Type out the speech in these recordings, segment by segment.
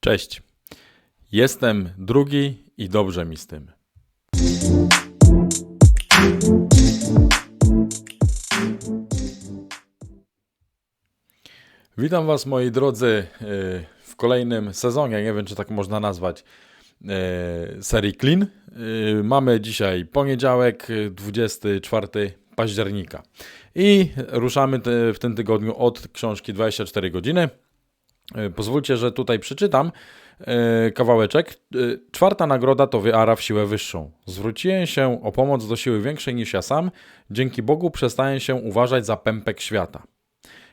Cześć. Jestem drugi i dobrze mi z tym. Witam Was, moi drodzy, yy, w kolejnym sezonie, nie wiem czy tak można nazwać, yy, serii Clean. Yy, Mamy dzisiaj poniedziałek, yy, 24 października. I ruszamy w tym tygodniu od książki 24 godziny. E, Pozwólcie, że tutaj przeczytam e, kawałeczek. E, Czwarta nagroda to wiara w siłę wyższą. Zwróciłem się o pomoc do siły większej niż ja sam. Dzięki Bogu przestaję się uważać za pępek świata.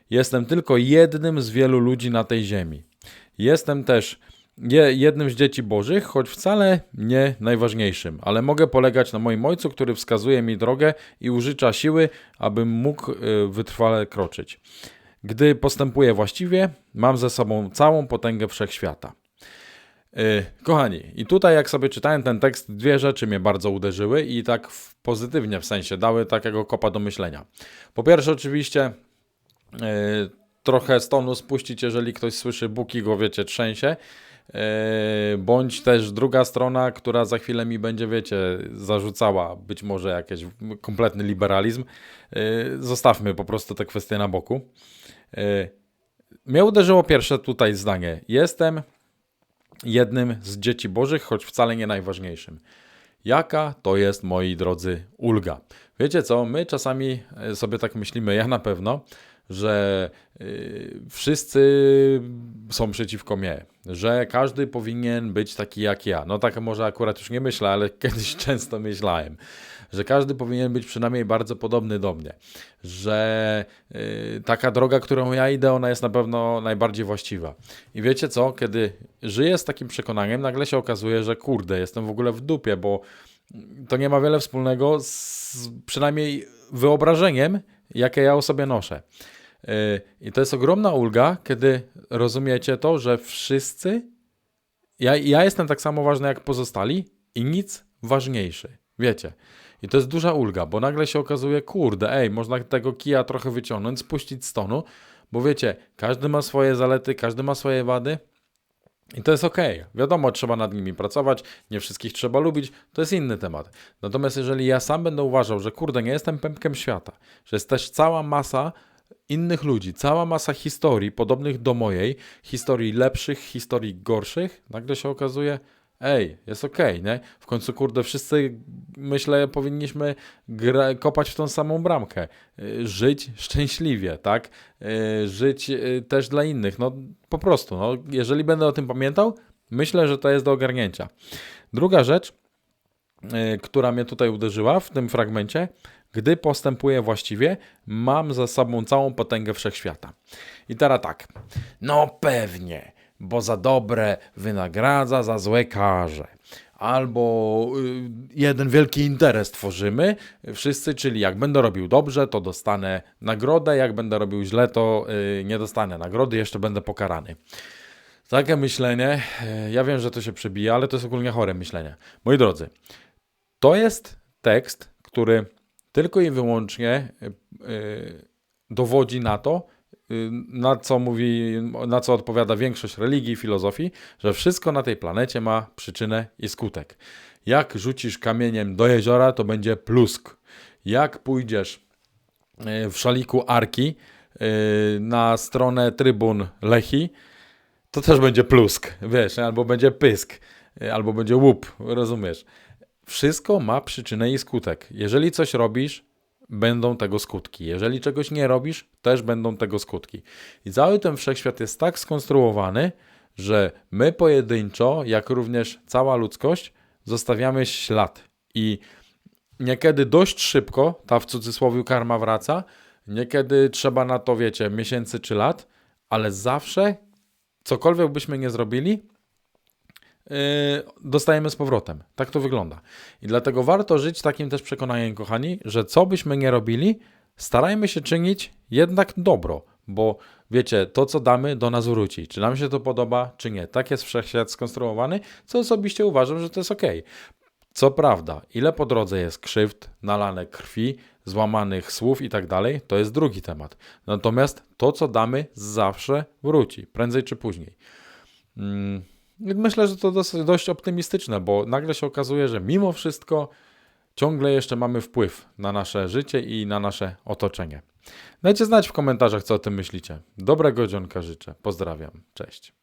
Jestem tylko jednym z wielu ludzi na tej ziemi. Jestem też je- jednym z dzieci bożych, choć wcale nie najważniejszym, ale mogę polegać na moim ojcu, który wskazuje mi drogę i użycza siły, abym mógł wytrwale kroczyć. Gdy postępuję właściwie, mam ze sobą całą potęgę wszechświata. Yy, kochani, i tutaj jak sobie czytałem ten tekst, dwie rzeczy mnie bardzo uderzyły i tak w pozytywnie w sensie dały takiego kopa do myślenia. Po pierwsze, oczywiście yy, trochę stonu spuścić, jeżeli ktoś słyszy buki, go wiecie, trzęsie. Yy, bądź też druga strona, która za chwilę mi będzie, wiecie, zarzucała być może jakiś kompletny liberalizm. Yy, zostawmy po prostu te kwestie na boku. Yy, Mnie uderzyło pierwsze tutaj zdanie. Jestem jednym z dzieci bożych, choć wcale nie najważniejszym. Jaka to jest, moi drodzy, ulga? Wiecie co, my czasami e, sobie tak myślimy, ja na pewno, że y, wszyscy są przeciwko mnie, że każdy powinien być taki jak ja. No tak może akurat już nie myślę, ale kiedyś często myślałem, że każdy powinien być przynajmniej bardzo podobny do mnie, że y, taka droga, którą ja idę, ona jest na pewno najbardziej właściwa. I wiecie co, kiedy żyję z takim przekonaniem, nagle się okazuje, że kurde, jestem w ogóle w dupie, bo to nie ma wiele wspólnego z przynajmniej wyobrażeniem, jakie ja o sobie noszę. I to jest ogromna ulga, kiedy rozumiecie to, że wszyscy, ja, ja jestem tak samo ważny jak pozostali i nic ważniejszy. Wiecie. I to jest duża ulga, bo nagle się okazuje, kurde, ej, można tego kija trochę wyciągnąć, spuścić z tonu, bo wiecie, każdy ma swoje zalety, każdy ma swoje wady. I to jest okej. Wiadomo, trzeba nad nimi pracować, nie wszystkich trzeba lubić, to jest inny temat. Natomiast jeżeli ja sam będę uważał, że kurde, nie jestem pępkiem świata, że jest też cała masa innych ludzi, cała masa historii podobnych do mojej, historii lepszych, historii gorszych, nagle się okazuje, ej, jest okej, nie? W końcu, kurde, wszyscy, myślę, powinniśmy gra, kopać w tą samą bramkę. Y, Żyć szczęśliwie, tak? Y, Żyć y, też dla innych. No, po prostu, no, jeżeli będę o tym pamiętał, myślę, że to jest do ogarnięcia. Druga rzecz, która mnie tutaj uderzyła w tym fragmencie, gdy postępuję właściwie, mam za sobą całą potęgę wszechświata. I teraz tak, no pewnie, bo za dobre wynagradza, za złe karze. Albo y, jeden wielki interes tworzymy, wszyscy, czyli jak będę robił dobrze, to dostanę nagrodę, jak będę robił źle, to y, nie dostanę nagrody, jeszcze będę pokarany. Takie myślenie, y, ja wiem, że to się przebija, ale to jest ogólnie chore myślenie. Moi drodzy, to jest tekst, który tylko i wyłącznie y, y, dowodzi na to, y, na co mówi, na co odpowiada większość religii i filozofii, że wszystko na tej planecie ma przyczynę i skutek. Jak rzucisz kamieniem do jeziora, to będzie plusk. Jak pójdziesz y, w szaliku arki na stronę trybun Lechi, to też będzie plusk, wiesz, albo będzie pysk, albo będzie łup, rozumiesz? Wszystko ma przyczynę i skutek. Jeżeli coś robisz, będą tego skutki. Jeżeli czegoś nie robisz, też będą tego skutki. I cały ten wszechświat jest tak skonstruowany, że my pojedynczo, jak również cała ludzkość, zostawiamy ślad. I niekiedy dość szybko ta w cudzysłowie karma wraca, niekiedy trzeba na to, wiecie, miesięcy czy lat, ale zawsze, cokolwiek byśmy nie zrobili, dostajemy z powrotem. Tak to wygląda. I dlatego warto żyć takim też przekonaniem, kochani, że co byśmy nie robili, starajmy się czynić jednak dobro, bo wiecie, to co damy, do nas wróci. Czy nam się to podoba, czy nie. Tak jest wszechświat skonstruowany, co osobiście uważam, że to jest ok. Co prawda, ile po drodze jest krzywd, nalane krwi, złamanych słów i tak dalej, to jest drugi temat. Natomiast to, co damy, zawsze wróci, prędzej czy później. Mm, Myślę, że to dość optymistyczne, bo nagle się okazuje, że mimo wszystko ciągle jeszcze mamy wpływ na nasze życie i na nasze otoczenie. Dajcie znać w komentarzach, co o tym myślicie. Dobrego dzionka życzę. Pozdrawiam. Cześć.